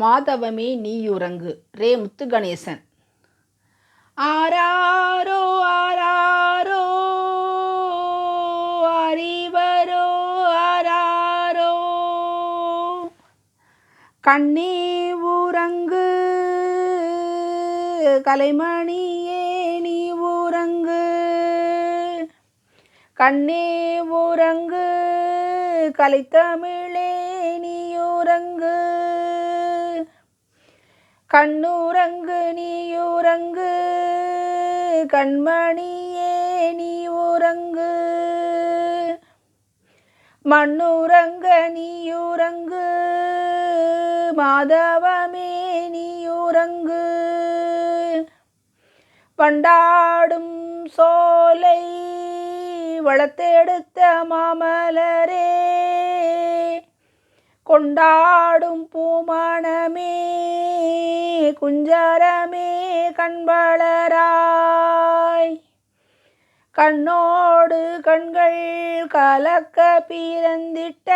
மாதவமே நீயுறங்கு ரே முத்துகணேசன். ஆராரோ ஆராரோ அறிவரோ ஆராரோ. கண்ணே உறங்கு கலைமணியே நீ உறங்கு கண்ணே உறங்கு கலைத்தமிழே நீ உறங்கு கண்ணுறங்கு நீயுறங்கு கண்மணியே நீ உறங்கு. மண்ணுறங்க நீயுறங்கு மாதவமே நீயுறங்கு பண்டாடும் சோலை வளர்த்தெடுத்த மாமலரே. கொண்டாடும் பூமணமே குஞ்சரமே கண்வளராய் கண்ணோடு கண்கள் கலக்க பிறந்திட்ட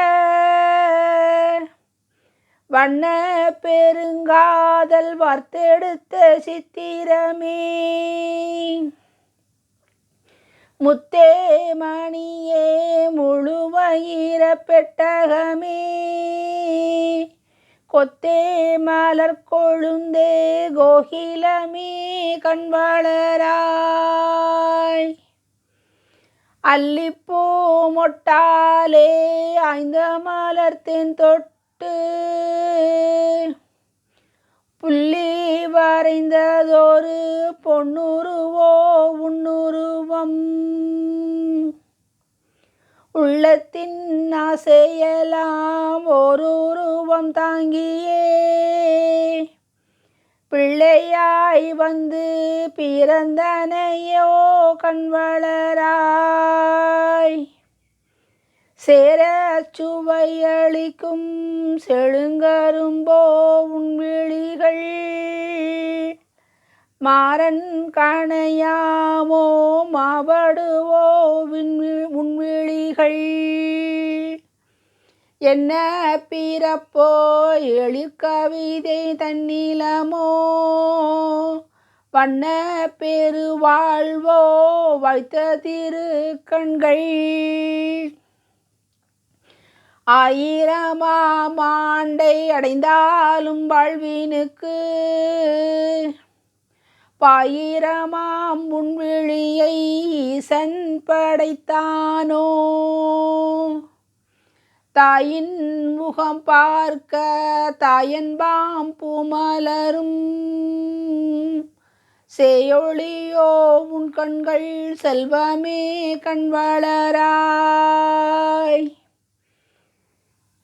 வண்ண பெருங்காதல் வார்த்தெடுத்த சித்திரமே. முத்தே மணியே முழுவயிர பெட்டகமே. கொத்தே மலர் கொழுந்தே கோகிலமே கண்வளராய். அல்லிப்போ மொட்டாலே ஐந்த மலர் தென் தொட்டு புள்ளி வரைந்ததொரு பொன்னுருவோ உன்னுருவம் உள்ளத்தின் ஆசையெல்லாம் ஒரு உருவம் தாங்கியே. பிள்ளையாய் வந்து பிறந்தனையோ கண்வளராய் சேர சுவையளிக்கும் செழுங்கரும்போ உன் விழிகள் மாறன் கணையாமோ மாவடுவோ விண்வி- உன்விழிகள் என்ன பிறப்போ எழிற்கவிதை தன்னிலமோ வண்ண பெருவாழ்வோ வைத்த திரு கண்கள். ஆயிரமாம் ஆண்டை அடைந்தாலும் வாழ்வினுக்கு பாயிரமாம் முன்விழியை சென்படைத்தானோ தாயின் முகம் பார்க்க தாயன்பாம் புமலரும். சேயொளியோ உன் கண்கள் செல்வமே கண் வளராய்.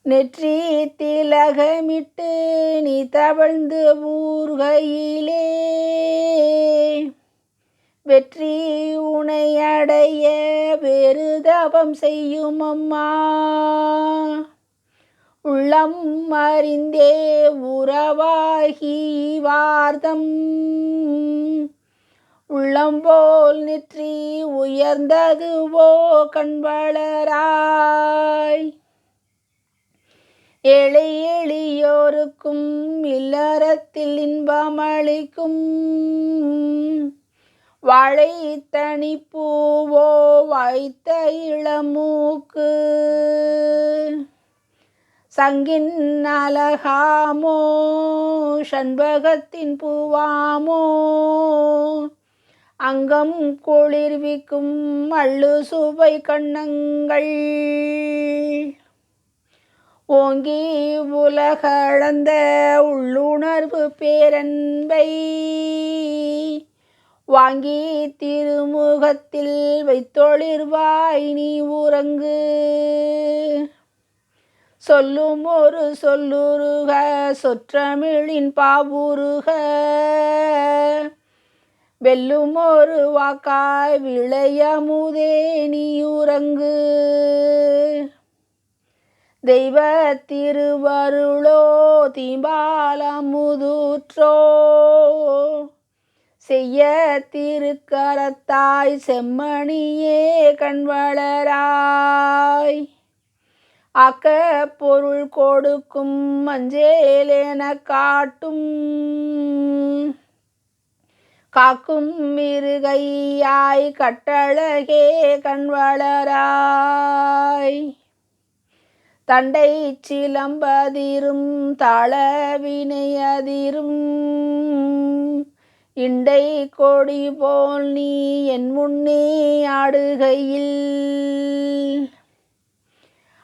நெற்றி திலகமிட்டு நீ தவழ்ந்து ஊர்கையிலே. வெற்றி உனையடைய வேறு தவம் செய்யும் அம்மா உள்ளம் அறிந்தே உறவாகி வார்த்தம் உள்ளம் போல் நெற்றி உயர்ந்ததுவோ கண்வளராய். ஏழை எளியோருக்கும் இல்லறத்தில் இன்பமளிக்கும் வாழை தனி பூவோ வாய்த்த இளமூக்கு. சங்கின் அலகாமோ சண்பகத்தின் பூவாமோ. அங்கம் குளிர்விக்கும் அள்ளு சுவை கண்ணங்கள். ஓங்கி உலகளந்த உள்ளுணர்வு பேரன்பை வாங்கி திருமுகத்தில் வைத்தொழிர்வாய் நீ உறங்கு. சொல்லும் ஒரு சொல்லுருக சொற்றமிழின் பாவுருக. வெல்லும் ஒரு வாக்காய் விளையமுதே நீ உறங்கு. தெய்வ திருவருளோ தீபாலமுதூற்றோ செய்ய திருக்கரத்தாய் செம்மணியே கண்வளராய். அக்க பொருள் கொடுக்கும் மஞ்சேல் என காட்டும். காக்கும் மிருகையாய் கட்டழகே கண்வளராய். தண்டை சிலம்பதிரும் தளவினையதிரும் இண்டை கொடி போல் நீ என் முன்னே ஆடுகையில்.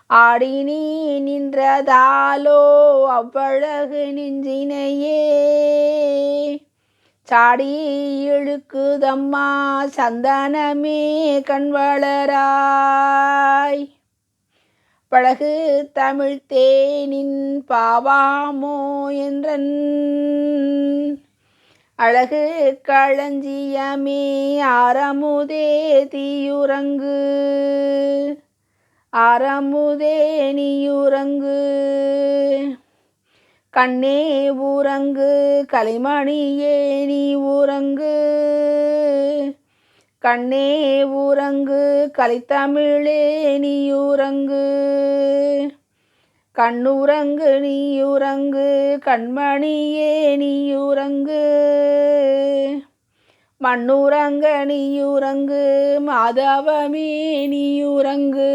ஆடி நீ நின்றதாலோ அவ்வழகு நெஞ்சினையே. சாடி இழுக்குதம்மா சந்தனமே கண்வளராய் பழகு தமிழ் தேனின் பாவாமோ என்றன். அழகு களஞ்சியமே ஆரமுதே தீயுறங்கு ஆரமுதே நீயுறங்கு கண்ணே உறங்கு களிமணியே நீ உறங்கு கண்ணே ஊரங்கு கலித்தமிழே நீயூரங்கு. கண்ணுரங்கு நீயுறங்கு கண்மணியே நீயுறங்கு மண்ணுரங்க நீயுறங்கு மாதவமே நீயுறங்கு